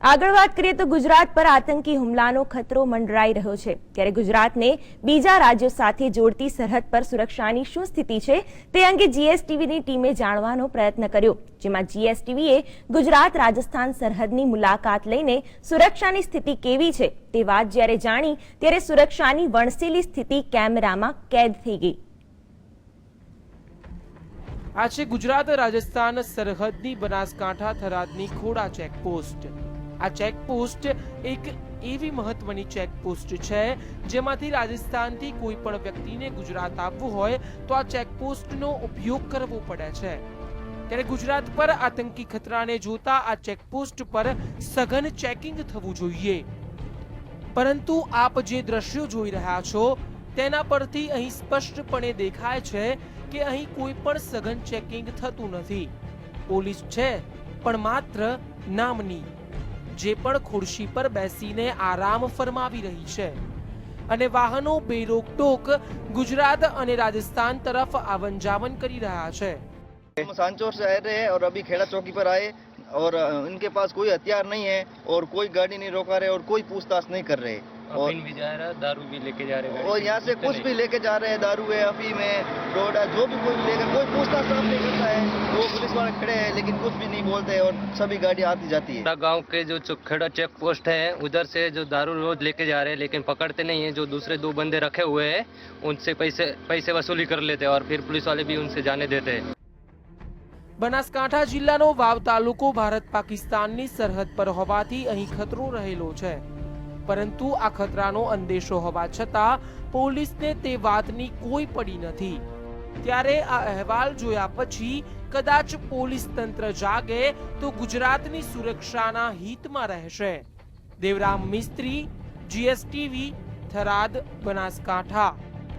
આગળ વાત કરીએ તો ગુજરાત પર આતંકી હુમલાનો ખતરો મંડરાઈ રહ્યો છે. ત્યારે ગુજરાતને બીજા રાજ્યો સાથે જોડતી સરહદ પર સુરક્ષાની શું સ્થિતિ છે તે અંગે જીએસટીવીની ટીમે જાણવાનો પ્રયત્ન કર્યો, જેમાં જીએસટીવીએ ગુજરાત રાજસ્થાન સરહદની મુલાકાત લઈને સુરક્ષાની સ્થિતિ કેવી છે તે વાત જ્યારે જાણી ત્યારે સુરક્ષાની વણસેલી સ્થિતિ કેમેરામાં કેદ થઈ ગઈ. આ છે ગુજરાત રાજસ્થાન સરહદની બનાસકાંઠા થરાદની ખોડા ચેકપોસ્ટ. આ ચેકપોસ્ટ એક એવી મહત્વની ચેકપોસ્ટ છે, જેમાંથી રાજસ્થાનથી કોઈ પણ વ્યક્તિને ગુજરાત આવવું હોય તો આ ચેકપોસ્ટનો ઉપયોગ કરવો પડે છે. ત્યારે ગુજરાત પર આતંકી ખતરાને જોતા આ ચેકપોસ્ટ પર સઘન ચેકિંગ થવું જોઈએ. પરંતુ આપ જે દ્રશ્યો જોઈ રહ્યા છો, તેના પરથી અહીં સ્પષ્ટપણે દેખાય છે કે અહીં કોઈ પણ સઘન ચેકિંગ થતું નથી. પોલીસ છે, પણ માત્ર નામની. જે પણ ખુરશી પર બેસીને આરામ ફરમાવી રહી છે અને વાહનો બેરોકટોક ગુજરાત અને રાજસ્થાન તરફ આવન જાવન કરી રહ્યા છે हम सांचौर से आए रहे और अभी खेड़ा चौकी पर आए और अ, इनके पास कोई हथियार नहीं है और कोई गाड़ी नहीं रोका रहे और कोई पूछताछ नहीं कर रहे और अफीम भी जा रहा है दारू भी लेके जा रहे हैं और यहाँ से कुछ भी लेके जा रहे हैं दारू है अफीम है डोडा जो भी कोई लेकर कोई पूछताछ साफ नहीं करता है वो पुलिस वाले खड़े हैं लेकिन कुछ भी नहीं बोलते हैं और सभी गाड़ी आती जाती है हमारा गांव के जो चुखेड़ा चेक पोस्ट है उधर से जो दारू रोज लेके जा रहे हैं लेकिन पकड़ते नहीं है जो दूसरे दो बंदे रखे हुए हैं उनसे पैसे पैसे वसूली कर लेते हैं और फिर पुलिस वाले भी उनसे जाने देते हैं બનાસકાંઠા જિલ્લાનો વાવ તાલુકો ભારત પાકિસ્તાનની સરહદ પર હોવાથી અહીં ખતરો રહેલો છે પરંતુ આ ખતરાનો અંદેશો હોવા છતાં પોલીસને તે વાતની કોઈ પડી નથી. ત્યારે આ અહેવાલ જોયા પછી કદાચ પોલીસ તંત્ર જાગે તો ગુજરાતની સુરક્ષાના હિતમાં રહેશે. દેવરામ મિસ્ત્રી, જીએસટીવી, થરાદ, બનાસકાંઠા.